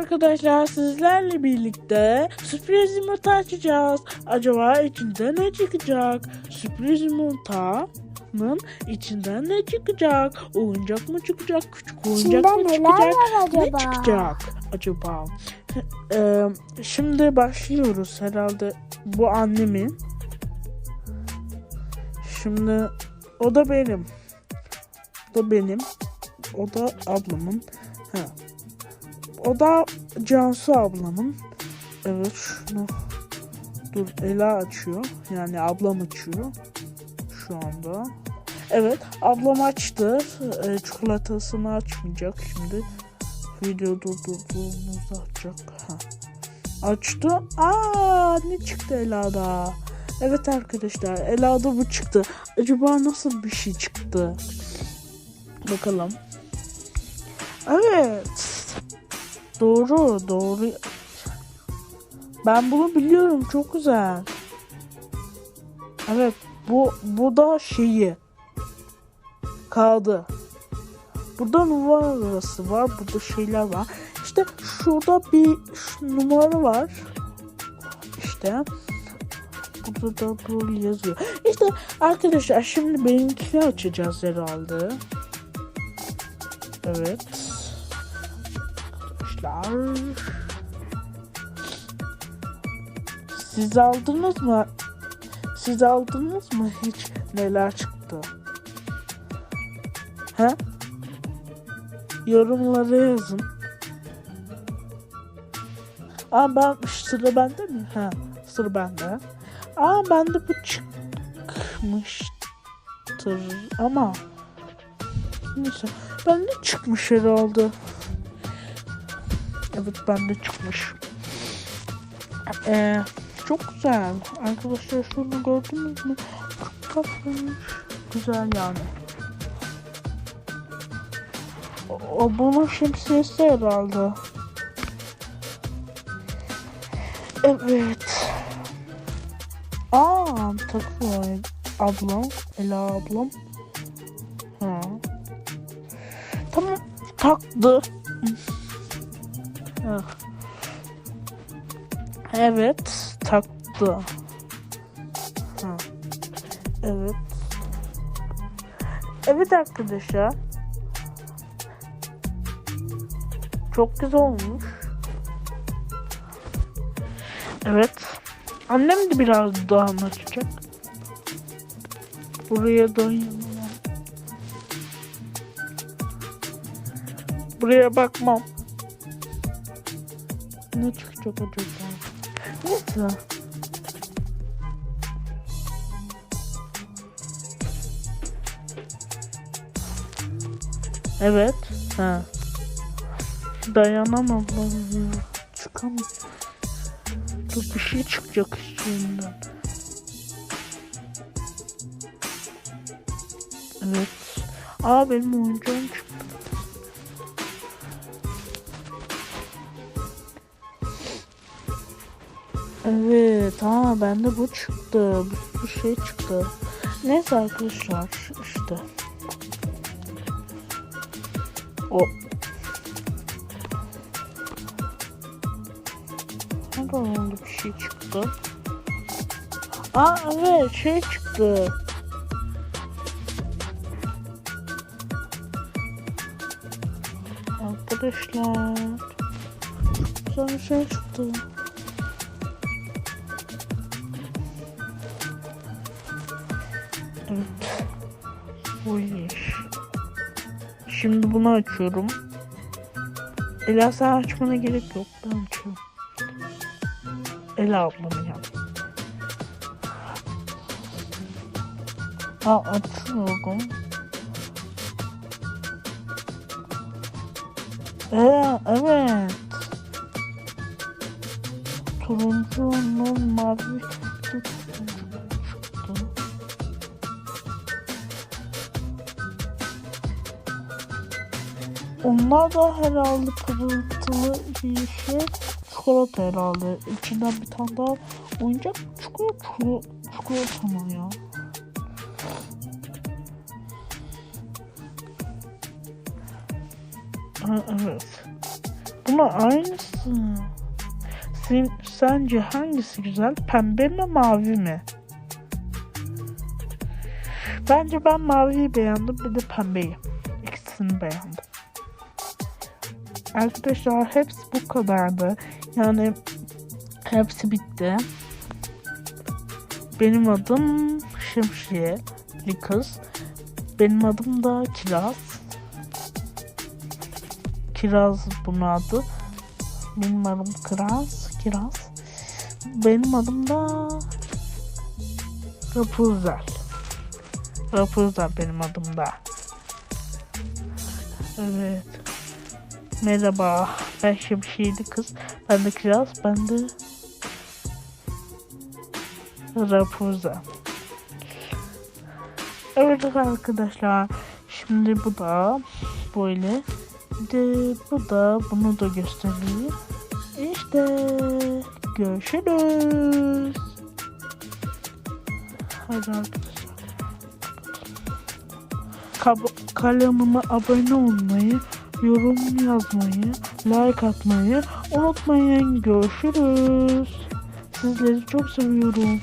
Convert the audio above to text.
arkadaşlar sizlerle birlikte sürpriz yumurta açacağız. Acaba içinden ne çıkacak? Sürpriz yumurtanın içinden ne çıkacak? Oyuncak mı çıkacak? Küçük oyuncak İçinde mı çıkacak? var Ne acaba? çıkacak acaba? Ee, şimdi başlıyoruz herhalde. Bu annemin. Şimdi o da benim. O da benim. O da ablamın. Ha. O da Cansu ablamın. Evet şunu. Dur Ela açıyor. Yani ablam açıyor. Şu anda. Evet ablam açtı. Ee, çikolatasını açmayacak şimdi. Video durdurduğumuzda açacak. Ha. Açtı. Aa ne çıktı Ela'da? Evet arkadaşlar Ela'da bu çıktı. Acaba nasıl bir şey çıktı? Bakalım. Evet. Doğru, doğru. Ben bunu biliyorum. Çok güzel. Evet, bu bu da şeyi. Kağıdı. Burada numarası var. Burada şeyler var. İşte şurada bir numara var. İşte. Burada da böyle yazıyor. İşte arkadaşlar şimdi benimkini açacağız herhalde. Evet. Arkadaşlar. Siz aldınız mı? Siz aldınız mı hiç neler çıktı? He? Yorumlara yazın. Aa ben sıra bende mi? Ha sıra bende. Aa bende bu çıkmıştır ama neyse bende çıkmış herhalde. Evet bende çıkmış. Ee, çok güzel. Arkadaşlar şunu gördünüz mü? Çok tatlıymış. Güzel yani. O, bunun şemsiyesi herhalde. Evet. Aa takıyor ablam. Ela ablam. Ha. Tamam taktı. Evet taktı. Ha. Evet. Evet arkadaşlar. Çok güzel olmuş. Evet. Annem de biraz daha açacak. Buraya dayanamam. Buraya bakmam. Ne çıkacak acaba? Neyse. Evet. Ha. Dayanamam ben ya. Çıkamam. Bir şey çıkacak içinden. Evet. Aa benim oyuncağım çıktı. Evet. Aa bende bu çıktı. Bu, bu şey çıktı. Neyse arkadaşlar işte. O. Nerede oldu bir şey çıktı? Aa evet şey çıktı. Arkadaşlar. Güzel şey çıktı. Bu iş. Şimdi bunu açıyorum. Ela sen açmana gerek yok. Ben açıyorum. Ela ablamın ya. Aa açıyorum. Ee, evet. Turuncunun mavi Onlar da herhalde pırıltılı bir şey. Çikolata herhalde. İçinden bir tane daha oyuncak çikolata, çikolata mı ya? Ha, evet. Buna aynısı. Sen, sence hangisi güzel? Pembe mi mavi mi? Bence ben maviyi beğendim bir de pembeyi. İkisini beğendim. Arkadaşlar hepsi bu kadardı. Yani hepsi bitti. Benim adım Şimşirli kız. Benim adım da Kiraz. Kiraz bunun adı. Benim adım Kiraz. Kiraz. Benim adım da Rapunzel. Rapunzel benim adım da. Evet. Merhaba. Ben Şimşirli kız. Ben de Kiraz. Ben de Rapunzel. Evet arkadaşlar. Şimdi bu da böyle. De bu da bunu da göstereyim. İşte görüşürüz. Hadi arkadaşlar. Kab- kanalıma abone olmayı, yorum yazmayı, like atmayı unutmayın. Görüşürüz. Sizleri çok seviyorum.